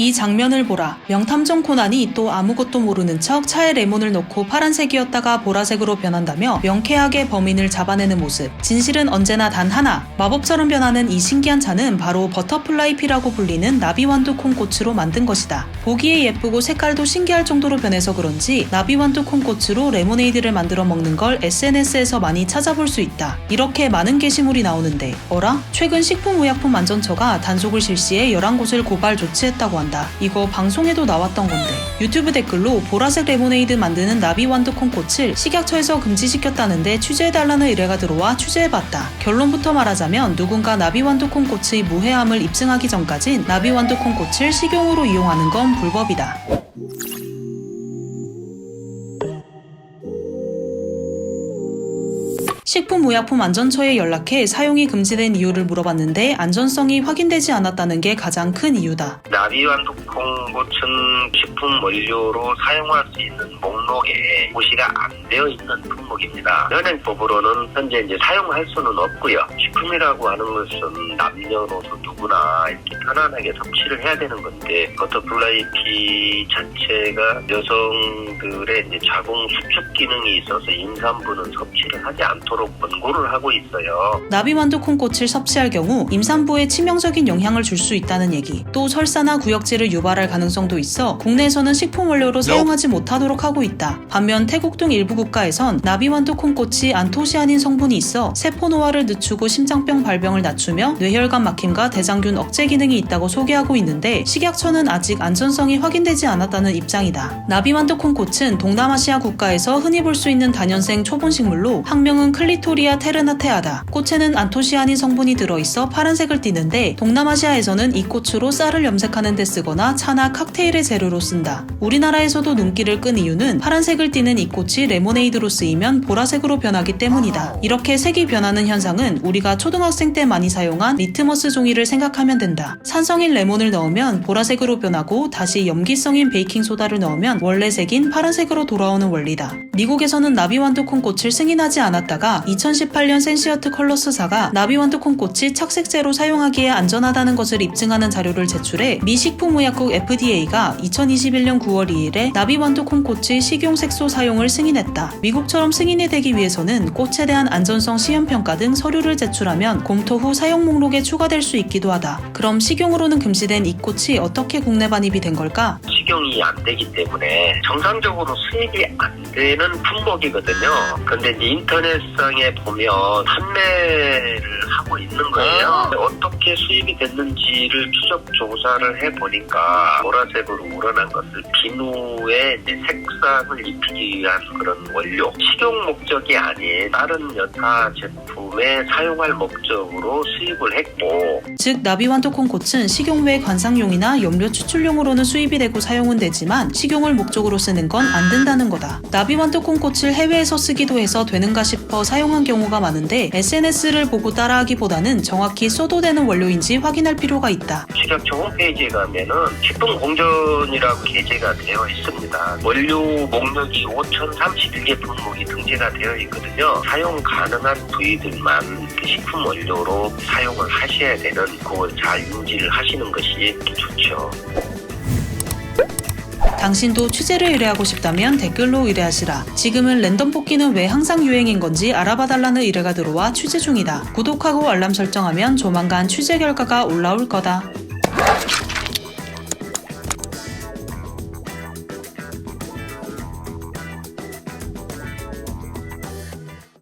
이 장면을 보라. 명탐정 코난이 또 아무것도 모르는 척 차에 레몬을 넣고 파란색이었다가 보라색으로 변한다며 명쾌하게 범인을 잡아내는 모습. 진실은 언제나 단 하나. 마법처럼 변하는 이 신기한 차는 바로 버터플라이 피라고 불리는 나비완두 콩꽃으로 만든 것이다. 보기에 예쁘고 색깔도 신기할 정도로 변해서 그런지 나비완두 콩꽃으로 레모네이드를 만들어 먹는 걸 SNS에서 많이 찾아볼 수 있다. 이렇게 많은 게시물이 나오는데 어라? 최근 식품의약품 안전처가 단속을 실시해 11곳을 고발 조치했다고 한다. 이거 방송에도 나왔던 건데 유튜브 댓글로 보라색 레모네이드 만드는 나비 완두 콩 꽃을 식약처에서 금지시켰다는데 취재해달라는 의뢰가 들어와 취재해봤다. 결론부터 말하자면 누군가 나비 완두 콩 꽃의 무해함을 입증하기 전까진 나비 완두 콩 꽃을 식용으로 이용하는 건 불법이다. 식품의약품안전처에 연락해 사용이 금지된 이유를 물어봤는데 안전성이 확인되지 않았다는 게 가장 큰 이유다. 나비완두콩꽃은 식품 원료로 사용할 수 있는 목록에 고시가 안 되어 있는 품목입니다. 현행법으로는 현재 이제 사용할 수는 없고요. 식품이라고 하는 것은 남녀노소 누구나 이렇게 편안하게 섭취를 해야 되는 건데 버터플라이 피 자체가 여성들의 이제 자궁 수축 기능이 있어서 임산부는 섭취를 하지 않도록 권고를 하고 있어요. 나비완두 콩꽃을 섭취할 경우 임산부에 치명적인 영향을 줄 수 있다는 얘기, 또 설사나 구역질을 유발할 가능성도 있어 국내에서는 식품 원료로 사용하지 못하도록 하고 있다. 반면 태국 등 일부 국가에선 나비완두 콩꽃이 안토시아닌 성분이 있어 세포 노화를 늦추고 심장병 발병을 낮추며 뇌혈관 막힘과 대장균 억제 기능이 있다고 소개하고 있는데 식약처는 아직 안전성이 확인되지 않았다는 입장이다. 나비완두 콩꽃은 동남아시아 국가에서 흔히 볼 수 있는 다년생 초본 식물로 학명은 클리 토리아 테르나테아다. 꽃에는 안토시아닌 성분이 들어있어 파란색을 띠는데 동남아시아에서는 이 꽃으로 쌀을 염색하는 데 쓰거나 차나 칵테일의 재료로 쓴다. 우리나라에서도 눈길을 끈 이유는 파란색을 띠는 이 꽃이 레모네이드로 쓰이면 보라색으로 변하기 때문이다. 이렇게 색이 변하는 현상은 우리가 초등학생 때 많이 사용한 리트머스 종이를 생각하면 된다. 산성인 레몬을 넣으면 보라색으로 변하고 다시 염기성인 베이킹소다를 넣으면 원래 색인 파란색으로 돌아오는 원리다. 미국에서는 나비완두 콩 꽃을 승인하지 않았다가 2018년 센시어트 컬러스사가 나비완두 콩꽃이 착색제로 사용하기에 안전하다는 것을 입증하는 자료를 제출해 미 식품의약국 FDA가 2021년 9월 2일에 나비완두 콩꽃의 식용 색소 사용을 승인했다. 미국처럼 승인이 되기 위해서는 꽃에 대한 안전성 시험평가 등 서류를 제출하면 검토 후 사용 목록에 추가될 수 있기도 하다. 그럼 식용으로는 금지된 이 꽃이 어떻게 국내 반입이 된 걸까? 식용이 안 되기 때문에 정상적으로 수입이 안 되는 품목이거든요. 근데 인터넷상에 보면 판매를 하고 있는 거예요. 어떻게 수입이 됐는지를 추적 조사를 해보니까 보라색으로 우러난 것을 비누에 이제 색상을 입히기 위한 그런 원료, 식용 목적이 아닌 다른 여타 제품에 사용할 목적으로 수입을 했고 즉 나비완두 콩꽃은 식용 외 관상용이나 염료 추출용으로는 수입이 되고 사용은 되지만 식용을 목적으로 쓰는 건 안 된다는 거다. 나비완두 콩꽃을 해외에서 쓰기도 해서 되는가 싶어 사용한 경우가 많은데 SNS를 보고 따라하기 보다는 정확히 되는 원료인지 확인할 필요가 있다. 식약처 홈페이지에 가면은 식품 공전이라고 게재가 되어 있습니다. 원료 목록이 5,031개 품목이 등재가 되어 있거든요. 사용 가능한 부위들만 그 식품 원료로 사용을 하셔야 되는 그걸 잘 인지를 하시는 것이 좋죠. 당신도 취재를 의뢰하고 싶다면 댓글로 의뢰하시라. 지금은 랜덤 뽑기는 왜 항상 유행인 건지 알아봐달라는 의뢰가 들어와 취재 중이다. 구독하고 알람 설정하면 조만간 취재 결과가 올라올 거다.